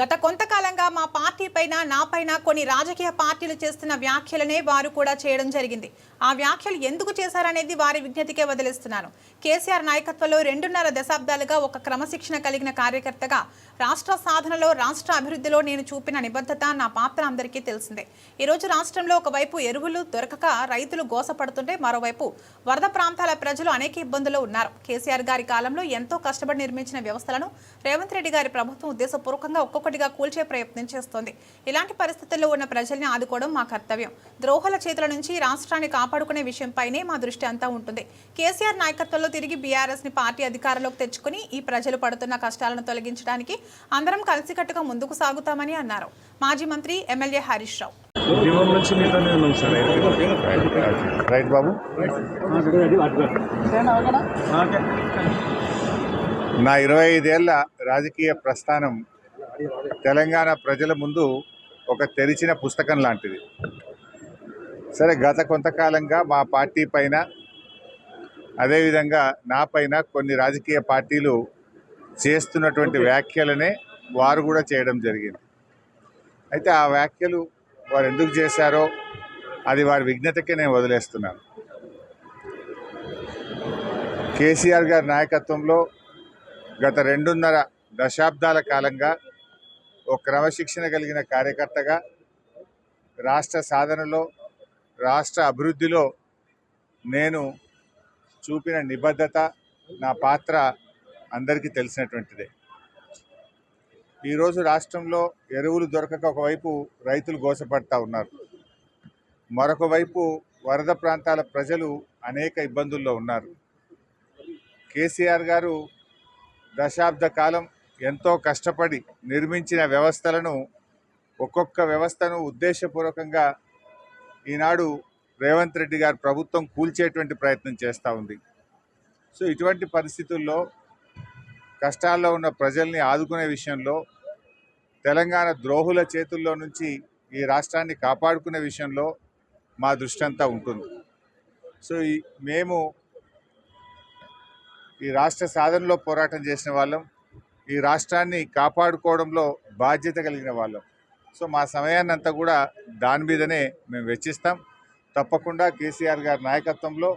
గత కొంతకాలంగా మా పార్టీ పైన నాపైన కొన్ని రాజకీయ పార్టీలు చేస్తున్న వ్యాఖ్యలనే వారు కూడా చేయడం జరిగింది. ఆ వ్యాఖ్యలు ఎందుకు చేశారనేది వారి విజ్ఞతకే వదిలేస్తున్నాను. కేసీఆర్ నాయకత్వంలో రెండున్నర దశాబ్దాలుగా ఒక క్రమశిక్షణ కలిగిన కార్యకర్తగా రాష్ట్ర సాధనలో రాష్ట్ర అభివృద్ధిలో నేను చూపిన నిబద్ధత నా పాత్ర అందరికీ తెలిసిందే. ఈరోజు రాష్ట్రంలో ఒకవైపు ఎరువులు దొరకక రైతులు గోసపడుతుంటే మరోవైపు వరద ప్రాంతాల ప్రజలు అనేక ఇబ్బందులు ఉన్నారు. కేసీఆర్ గారి కాలంలో ఎంతో కష్టపడి నిర్మించిన వ్యవస్థలను రేవంత్ రెడ్డి గారి ప్రభుత్వం ఉద్దేశపూర్వకంగా ఒక్కొక్కటిగా కూల్చే ప్రయత్నం చేస్తోంది. ఇలాంటి పరిస్థితుల్లో ఉన్న ప్రజల్ని ఆదుకోవడం మా కర్తవ్యం. ద్రోహుల చేతుల నుంచి రాష్ట్రాన్ని కాపాడుకునే విషయంపైనే మా దృష్టి అంతా ఉంటుంది. కేసీఆర్ నాయకత్వంలో తిరిగి బీఆర్ఎస్ని పార్టీ అధికారంలోకి తెచ్చుకుని ఈ ప్రజలు పడుతున్న కష్టాలను తొలగించడానికి అందరం కలిసికట్టుగా ముందుకు సాగుతామని అన్నారు. మాజీ మంత్రి ఎమ్మెల్యే హరీష్ రావు. రైట్ బాబు. నా ఇరవై ఐదేళ్ళ రాజకీయ ప్రస్థానం తెలంగాణ ప్రజల ముందు ఒక తెరిచిన పుస్తకం లాంటిది. సరే గత కొంతకాలంగా మా పార్టీ పైన అదేవిధంగా నా పైన కొన్ని రాజకీయ పార్టీలు చేస్తున్నటువంటి వ్యాఖ్యలనే వారు కూడా చేయడం జరిగింది. అయితే ఆ వ్యాఖ్యలు వారు ఎందుకు చేశారో అది వారి విజ్ఞతకే నేను వదిలేస్తున్నాను. కేసీఆర్ గారి నాయకత్వంలో గత రెండున్నర దశాబ్దాల కాలంగా ఒక క్రమశిక్షణ కలిగిన కార్యకర్తగా రాష్ట్ర సాధనలో రాష్ట్ర అభివృద్ధిలో నేను చూపిన నిబద్ధత నా పాత్ర అందరికీ తెలిసినటువంటిదే. ఈరోజు రాష్ట్రంలో ఎరువులు దొరకక ఒకవైపు రైతులు గోసపడతా ఉన్నారు. మరొక వైపు వరద ప్రాంతాల ప్రజలు అనేక ఇబ్బందుల్లో ఉన్నారు. కేసీఆర్ గారు దశాబ్ద కాలం ఎంతో కష్టపడి నిర్మించిన వ్యవస్థలను ఒక్కొక్క వ్యవస్థను ఉద్దేశపూర్వకంగా ఈనాడు రేవంత్ రెడ్డి గారి ప్రభుత్వం కూల్చేటువంటి ప్రయత్నం చేస్తూ ఉంది. సో ఇటువంటి పరిస్థితుల్లో కష్టాల్లో ఉన్న ప్రజల్ని ఆదుకునే విషయంలో తెలంగాణ ద్రోహుల చేతుల్లో నుంచి ఈ రాష్ట్రాన్ని కాపాడుకునే విషయంలో మా దృష్టి అంతా ఉంటుంది. సో ఈ మేము ఈ రాష్ట్ర సాధనలో పోరాటం చేసిన వాళ్ళం. ఈ రాష్ట్రాన్ని కాపాడుకోవడంలో బాధ్యత కలిగిన వాళ్ళం. సో మా సమయాన్ని అంతా కూడా దాని మీదనే మేము వెచ్చిస్తాం. తప్పకుండా కేసీఆర్ గారి నాయకత్వంలో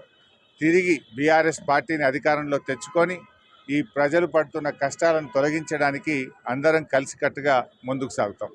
తిరిగి బీఆర్ఎస్ పార్టీని అధికారంలో తెచ్చుకొని ఈ ప్రజలు పడుతున్న కష్టాలను తొలగించడానికి అందరం కలిసికట్టుగా ముందుకు సాగుతాం.